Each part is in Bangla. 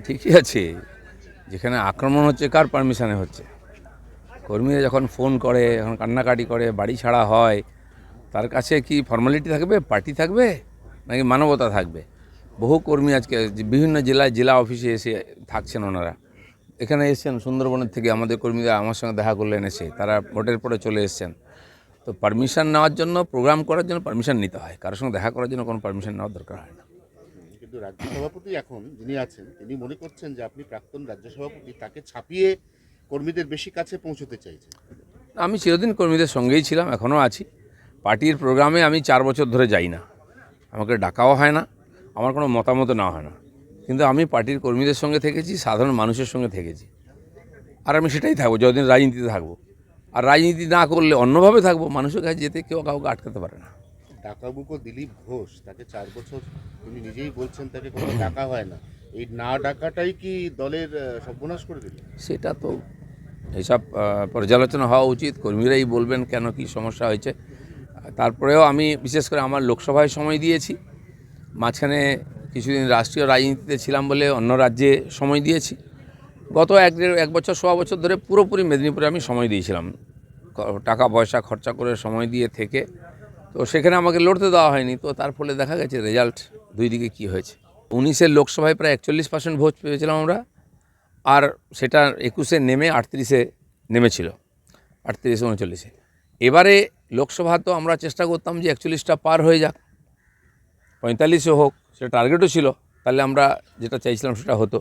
ঠিকই আছে। যেখানে আক্রমণ হচ্ছে, কার পারমিশনে হচ্ছে? কর্মীরা যখন ফোন করে, যখন কান্নাকাটি করে, বাড়ি ছাড়া হয়, তার কাছে কি ফর্মালিটি থাকবে? পার্টি থাকবে? নাকি মানবতা থাকবে? বহু কর্মী আজকে, বিভিন্ন জেলায় জেলা অফিসে এসে থাকছেন ওনারা। এখানে এসছেন সুন্দরবনের থেকে আমাদের কর্মীরা আমার সঙ্গে দেখা করলেন এসে। তারা ভোটের পরে চলে এসছেন। তো পারমিশন নেওয়ার জন্য প্রোগ্রাম করার জন্য পারমিশন নিতে হয়। কারোর সঙ্গে দেখা করার জন্য কোনো পারমিশন নেওয়ার দরকার হয় না। কিন্তু রাজ্য সভাপতি এখন যিনি আছেন তিনি মনে করছেন যে আপনি প্রাক্তন রাজ্য সভাপতি তাকে ছাপিয়ে কর্মীদের বেশি কাছে পৌঁছতে চাইছেন। আমি চিরদিন কর্মীদের সঙ্গেই ছিলাম এখনও আছি। পার্টির প্রোগ্রামে আমি চার বছর ধরে যাই না। আমাকে ডাকাও হয় না আমার কোনো মতামত না হয় না। কিন্তু আমি পার্টির কর্মীদের সঙ্গে থেকেছি সাধারণ মানুষের সঙ্গে থেকেছি। আর আমি সেটাই থাকব যতদিন রাজনীতিতে থাকব। আর রাজনীতি না করলে অন্যভাবে থাকব মানুষের কাছে যেতে কেউ কাউকে আটকাতে পারে না। ডাকাবুকো দিলীপ ঘোষ তাকে চার বছর তিনি নিজেই বলছেন তাকে কোনো ডাকা হয় না। এই না ডাকাটাই কি দলের সর্বনাশ করে দিল? সেটা তো এসব পর্যালোচনা হওয়া উচিত। কর্মীরাই বলবেন কেন কি সমস্যা হয়েছে। তারপরেও আমি বিশেষ করে আমার লোকসভায় সময় দিয়েছি। মাঝখানে কিছুদিন রাষ্ট্রীয় রাজনীতিতে ছিলাম বলে অন্য রাজ্যে সময় দিয়েছি। গত এক দেড়, এক বছর, সোয়া বছর ধরে পুরোপুরি মেদিনীপুরে আমি সময় দিয়েছিলাম। টাকা পয়সা খরচা করে সময় দিয়ে থেকে। তো সেখানে আমাকে লড়তে দেওয়া হয়নি। তো তার ফলে দেখা গেছে রেজাল্ট দুই দিকে কী হয়েছে? উনিশের লোকসভায় প্রায় একচল্লিশ পার্সেন্ট ভোট পেয়েছিলাম আমরা, আর সেটা একুশে নেমে আটত্রিশে নেমেছিল, আটত্রিশে উনচল্লিশে। এবারে লোকসভা তো আমরা চেষ্টা করতাম যে একচল্লিশটা পার হয়ে যাক পঁয়তাল্লিশে হোক, সেটা টার্গেটও ছিল, তাহলে আমরা যেটা চাইছিলাম সেটা হতো,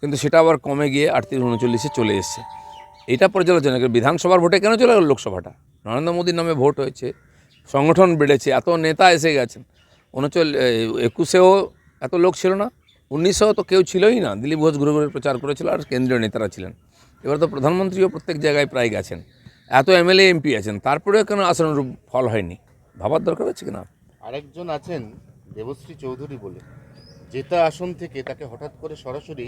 কিন্তু সেটা আবার কমে গিয়ে আটত্রিশ উনচল্লিশে চলে এসছে। এটা পর্যালোচনা করে বিধানসভার ভোটে কেন চলে গেল লোকসভাটা? নরেন্দ্র মোদীর নামে ভোট হয়েছে, সংগঠন বেড়েছে, এত নেতা এসে গেছেন উনচল্লিশ একুশেও এত লোক ছিল না, উনিশেও তো কেউ ছিলই না। দিলীপ ঘোষ ঘুরে ঘুরে প্রচার করেছিল আর কেন্দ্রীয় নেতারা ছিলেন। এবার তো প্রধানমন্ত্রীও প্রত্যেক জায়গায় প্রায় গেছেন। এত এমএলএ, এমপি আছেন, তারপরেও কেন আসনরূপ ফল হয়নি? ভাবার দরকার আছে কিনা? আরেকজন আছেন দেবশ্রী চৌধুরী বলে। জেতা আসন থেকে তাকে হঠাৎ করে সরাসরি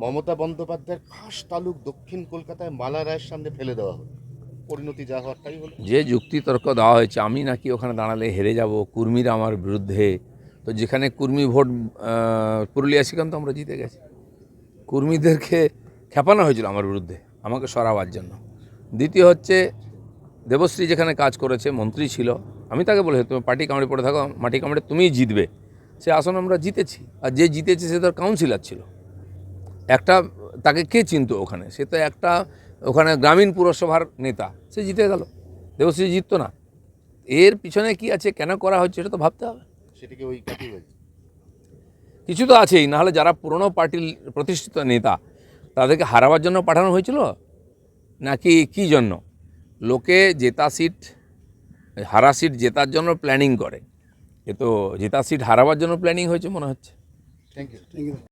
মমতা বন্দ্যোপাধ্যায়ের খাস তালুক দক্ষিণ কলকাতায় মালা রায়ের সামনে ফেলে দেওয়া হলো। পরিণতি যা হওয়ার তাই হলো। যে যুক্তি তর্ক দেওয়া হয়েছে, আমি নাকি ওখানে দাঁড়ালে হেরে যাব, কুর্মীরা আমার বিরুদ্ধে। তো যেখানে কুর্মী ভোট পুরুলিয়া সেখানে তো আমরা জিতে গেছি। কুর্মীদেরকে খেপানো হয়েছিল আমার বিরুদ্ধে, আমাকে সরাবার জন্য। দ্বিতীয় হচ্ছে, দেবশ্রী যেখানে কাজ করেছে, মন্ত্রী ছিল। আমি তাকে বলে তুমি পার্টি কামড়ে পড়ে থাকো, মাটি কামড়ে তুমিই জিতবে। সে আসন আমরা জিতেছি। আর যে জিতেছে, সে তার কাউন্সিলার ছিল। একটা, তাকে কে চিনতো ওখানে? সে তো একটা ওখানে গ্রামীণ পুরসভার নেতা সে জিতে গেল। দেবশ্রী জিততো না। এর পিছনে কি আছে কেন করা হচ্ছে এটা তো ভাবতে হবে। সেটিকে ওই কিছু তো আছেই নাহলে যারা পুরনো পার্টির প্রতিষ্ঠিত নেতা তাদেরকে হারাবার জন্য পাঠানো হয়েছিল? নাকি কি জন্য? লোকে জেতা সিট হারা সিট জেতার জন্য প্ল্যানিং করে। এ তো জেতা সিট হারাবার জন্য প্ল্যানিং হয়েছে মনে হচ্ছে। Thank you thank you